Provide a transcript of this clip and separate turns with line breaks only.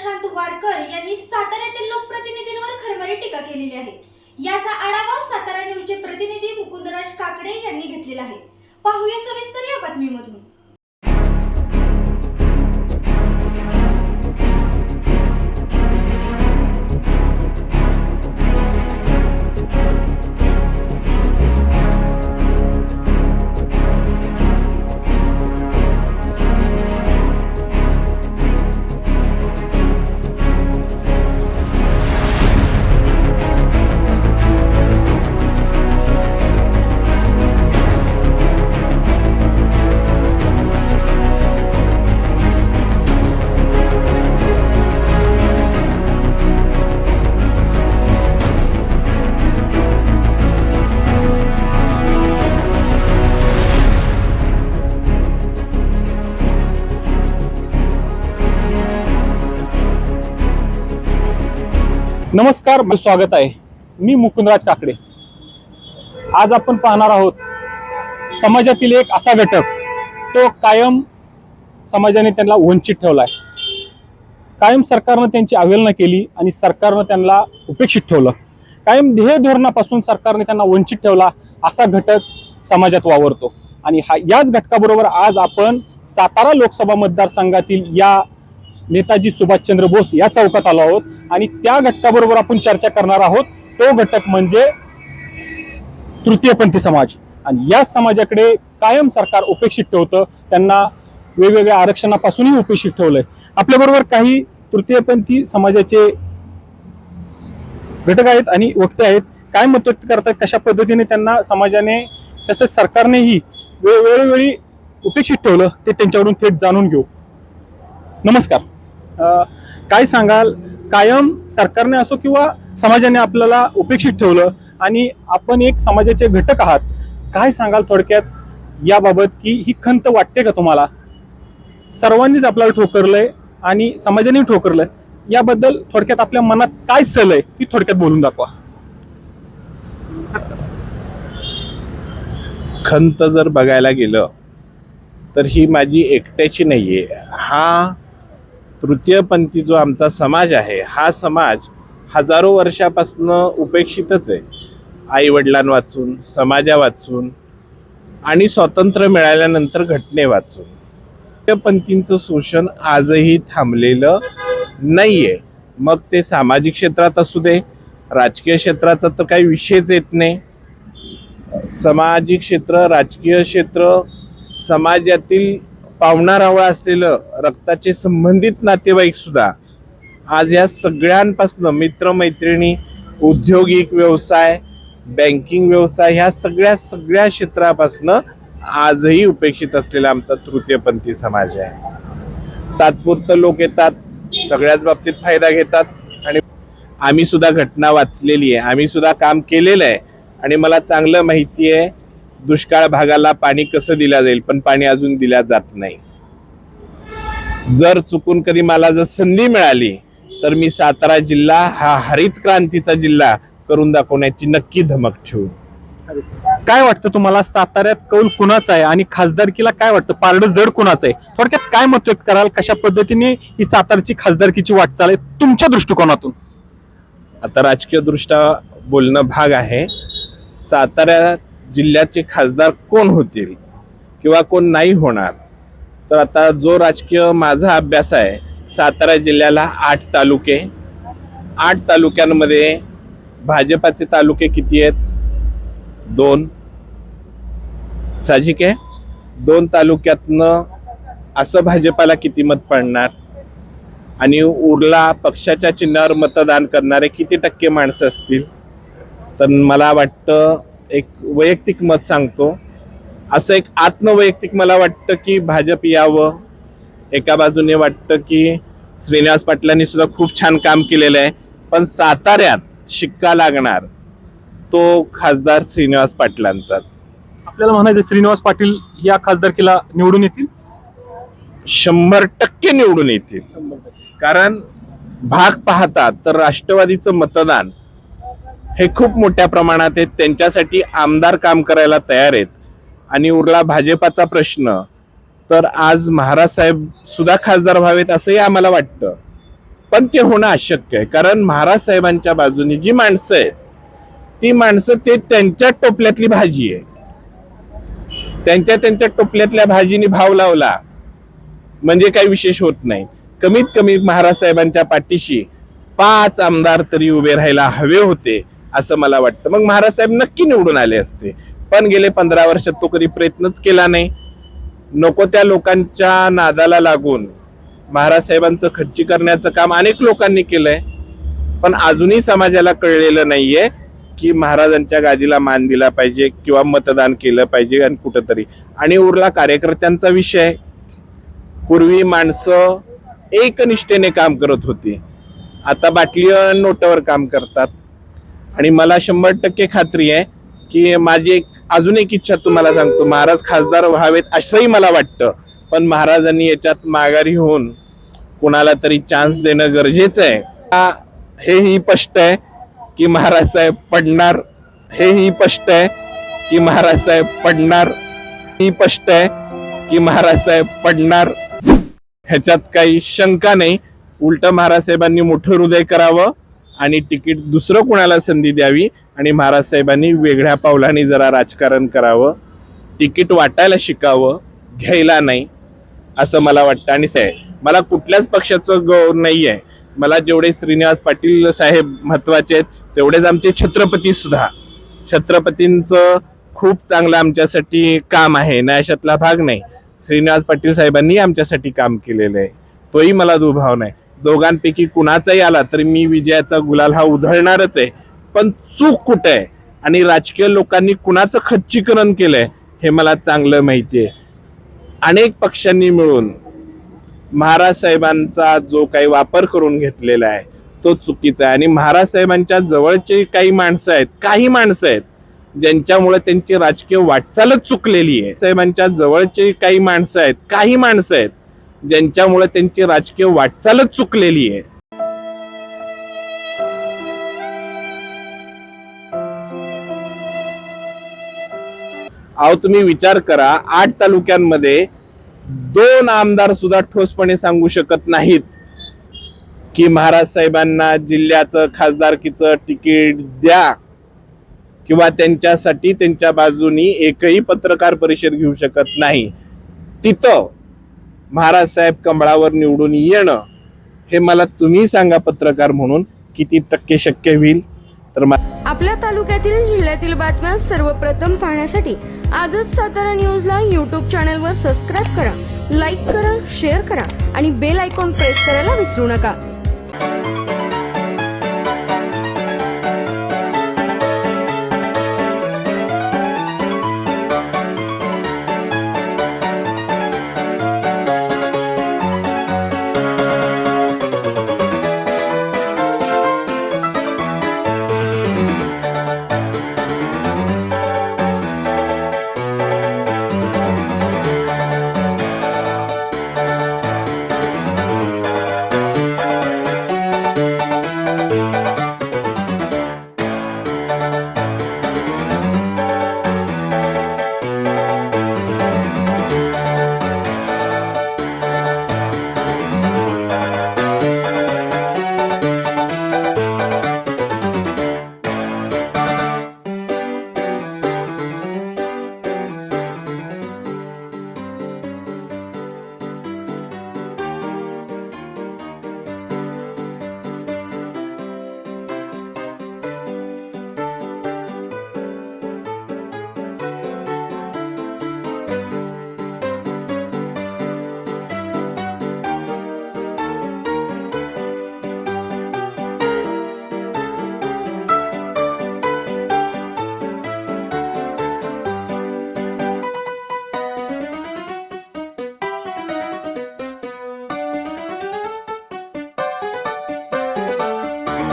प्रशांत वारकर यांनी साताऱ्यातील लोकप्रतिनिधींवर खरमरी टीका केलेली आहे. याचा आढावा सातारा न्यूजचे प्रतिनिधी मुकुंदराज काकडे यांनी घेतलेला आहे. पाहूया सविस्तर या बातमीमधून.
नमस्कार स्वागत आहे. मी मुकुंदराज काकडे. आज आपण पाहणार आहोत समाजातील एक असा घटक तो कायम समाजाने त्यांना वंचित ठेवला आहे. कायम सरकारनं त्यांची अवहेलना केली आणि सरकारनं त्यांना उपेक्षित ठेवलं. कायम ध्येय धोरणापासून सरकारने त्यांना वंचित ठेवला असा घटक समाजात वावरतो. आणि हा याच घटकाबरोबर आज आपण सातारा लोकसभा मतदारसंघातील या नेताजी सुभाषचंद्र बोस या चौकात आलो आहोत. आणि त्या घटकाबरोबर आपण चर्चा करणार आहोत. तो घटक म्हणजे तृतीयपंथी समाज. आणि या समाजाकडे कायम सरकार उपेक्षित ठेवतं. त्यांना वेगवेगळ्या आरक्षणापासूनही उपेक्षित ठेवलंय. आपल्याबरोबर काही तृतीयपंथी समाजाचे घटक आहेत आणि वक्ते आहेत. काय मत व्यक्त करतात कशा पद्धतीने त्यांना समाजाने तसंच सरकारनेही वेळोवेळी उपेक्षित ठेवलं ते त्यांच्यावरून थेट जाणून घेऊ. नमस्कार. काय सांगाल? कायम सरकारने असो किंवा समाजाने आपल्याला उपेक्षित ठेवलं आणि आपण एक समाजाचे घटक आहात काय सांगाल थोडक्यात याबाबत? की ही खंत वाटते का तुम्हाला? सर्वांनीच आपल्याला ठोकरलंय आणि समाजाने ठोकरलंय. याबद्दल थोडक्यात आपल्या मनात काय सल आहे ती थोडक्यात बोलून दाखवा.
खंत जर बघायला गेलं तर ही माझी एकट्याची नाहीये. हा तृतीयपंथी जो आमचा समाज आहे हा समाज हजारो वर्षापासनं उपेक्षितच आहे. आईवडिलांवाचून वाचून समाजा वाचून आणि स्वातंत्र्य मिळाल्यानंतर घटने वाचून. तृतीयपंथींचं शोषण आजही थांबलेलं नाही आहे मग ते सामाजिक क्षेत्रात असू दे राजकीय क्षेत्राचा तर काही विषयच येत नाही. सामाजिक क्षेत्र राजकीय क्षेत्र समाजातील पावणारावळ असलेलं रक्ताचे संबंधित नातेवाईक सुद्धा आज या सगळ्यांपासून मित्रमैत्रिणी औद्योगिक व्यवसाय बँकिंग व्यवसाय ह्या सगळ्या सगळ्या क्षेत्रापासून आजही उपेक्षित असलेला आमचा तृतीयपंथी समाज आहे. तात्पुरतं लोक येतात सगळ्याच बाबतीत फायदा घेतात आणि आम्ही सुद्धा घटना वाचलेली आहे. आम्ही सुद्धा काम केलेलं आहे. आणि मला चांगलं माहिती आहे दुष्काळ भागाला पाणी कसं दिलं जाईल पण पाणी अजून दिल्या जात नाही. जर चुकून कधी मला जर संधी मिळाली तर मी सातारा जिल्हा हा हरित क्रांतीचा जिल्हा करून दाखवण्याची नक्की धमक ठेवू.
काय वाटतं तुम्हाला? साताऱ्यात कौल कुणाचा आहे? आणि खासदारकीला काय वाटतं? पारडं जड कुणाचं आहे? थोडक्यात काय मत व्यक्त कराल? कशा पद्धतीने ही सातारची खासदारकीची वाटचाल आहे तुमच्या दृष्टिकोनातून?
आता राजकीय दृष्ट्या बोलणं भाग आहे. सातारा जिल्ह्याचे खासदार कोण होतील किंवा कोण नाही होणार? तर आता जो राजकीय माझा अभ्यास आहे सातारा जिल्ह्याला आठ तालुके. आठ तालुक्यांमध्ये भाजपाचे तालुके किती आहेत? दोन. साहजिक आहे? दोन तालुक्यातनं असं भाजपाला किती मत पडणार? आणि उरला पक्षाच्या चिन्हावर मतदान करणारे किती टक्के माणसं असतील? तर मला वाटतं एक वैयक्तिक मत सांगतो. असं एक आत्मवैयक्तिक मला वाटतं की भाजप यावं. एका बाजूने वाटतं की श्रीनिवास पाटलांनी सुद्धा खूप छान काम केलेलं आहे. पण साताऱ्यात शिक्का लागणार तो खासदार श्रीनिवास पाटलांचाच.
आपल्याला म्हणायचं श्रीनिवास पाटील या खासदारकीला निवडून येतील?
शंभर टक्के निवडून येतील. कारण भाग पाहता तर राष्ट्रवादीचं मतदान हे खूप मोठ्या प्रमाणात आहेत. त्यांच्यासाठी आमदार काम करायला तयार आहेत. आणि उरला भाजपाचा प्रश्न. तर आज महाराज साहेब सुद्धा खासदार व्हावेत असंही आम्हाला वाटतं. पण ते होणं अशक्य आहे. कारण महाराज साहेबांच्या बाजूने जी माणसं आहेत ती माणसं ते त्यांच्या टोपल्यातली भाजी आहे. त्यांच्या त्यांच्या टोपल्यातल्या भाजीने भाव लावला म्हणजे काही विशेष होत नाही. कमीत कमी महाराज साहेबांच्या पाठीशी पाच आमदार तरी उभे राहायला हवे होते. असं मला वाटतं. मग महाराज साहेब नक्की निवडून आले असते. पण गेले पंधरा वर्षात तो कधी प्रयत्नच केला नाही. नको त्या लोकांच्या नादाला लागून महाराज साहेबांचं खच्ची करण्याचं काम अनेक लोकांनी केलंय. पण अजूनही समाजाला कळलेलं नाहीये की महाराजांच्या गादीला मान दिला पाहिजे किंवा मतदान केलं पाहिजे आणि कुठंतरी. आणि उरला कार्यकर्त्यांचा विषय. पूर्वी माणसं एकनिष्ठेने काम करत होती. आता बाटली नोटावर काम करतात. आणि मला शंभर टक्के खात्री आहे की माझी एक अजून एक इच्छा तुम्हाला सांगतो. महाराज खासदार व्हावेत असंही मला वाटतं. पण महाराजांनी याच्यात माघारी होऊन कुणाला तरी चान्स देणं गरजेचं आहे. हेही स्पष्ट आहे की महाराज साहेब पडणार. हेही स्पष्ट आहे की महाराज साहेब पडणार. ही स्पष्ट आहे की महाराज साहेब पडणार. ह्याच्यात काही शंका नाही. उलट महाराज साहेबांनी मोठं हृदय करावं. आणि तिकीट दुसरं कुणाला संधी द्यावी? आणि महाराज साहेबांनी वेगळ्या पावलाने जरा राजकारण करावं तिकीट वाटायला शिकावं घ्यायला नाही असं मला वाटतं. आणि साहेब मला कुठल्याच पक्षाचं गौर नाही आहे मला जेवढे श्रीनिवास पाटील साहेब महत्त्वाचे आहेत तेवढेच आमचे छत्रपती सुद्धा. छत्रपतींचं खूप चांगलं आमच्यासाठी काम आहे नायशातला भाग नाही. श्रीनिवास पाटील साहेबांनी आमच्यासाठी काम केलेलं आहे. तोही मला दुभाव नाही. दोघांपैकी कुणाचाही आला तरी मी विजयाचा गुलाल हा उधळणारच आहे. पण चूक कुठे आहे? आणि राजकीय लोकांनी कुणाचं खच्चीकरण केलंय हे मला चांगलं माहिती आहे अनेक पक्षांनी मिळून महाराज साहेबांचा जो काही वापर करून घेतलेला आहे तो चुकीचा आहे. आणि महाराज साहेबांच्या जवळचे काही माणसं आहेत काही माणसं आहेत ज्यांच्यामुळे त्यांची राजकीय वाटचालच चुकलेली आहे. साहेबांच्या जवळचे काही माणसं आहेत काही माणसं आहेत ज्यांच्यामुळे त्यांची राजकीय वाटचालच चुकलेली आहे. अहो तुम्ही विचार करा आठ तालुक्यांमध्ये दोन आमदार सुद्धा ठोसपणे सांगू शकत नाहीत की महाराज साहेबांना जिल्ह्याचं खासदारकीचं तिकीट द्या किंवा त्यांच्यासाठी त्यांच्या बाजूनी एकही पत्रकार परिषद घेऊ शकत नाही. तिथं महाराज साहेब कमळावर निवडून येणं हे मला तुम्ही सांगा पत्रकार म्हणून किती टक्के शक्य होईल? तर
आपल्या तालुक्यातील जिल्ह्यातील बातम्या सर्वप्रथम पाहण्यासाठी आजच सातारा न्यूजला यूट्यूब चॅनलवर सबस्क्राईब करा लाईक करा शेअर करा आणि बेल आयकॉन प्रेस करायला विसरू नका.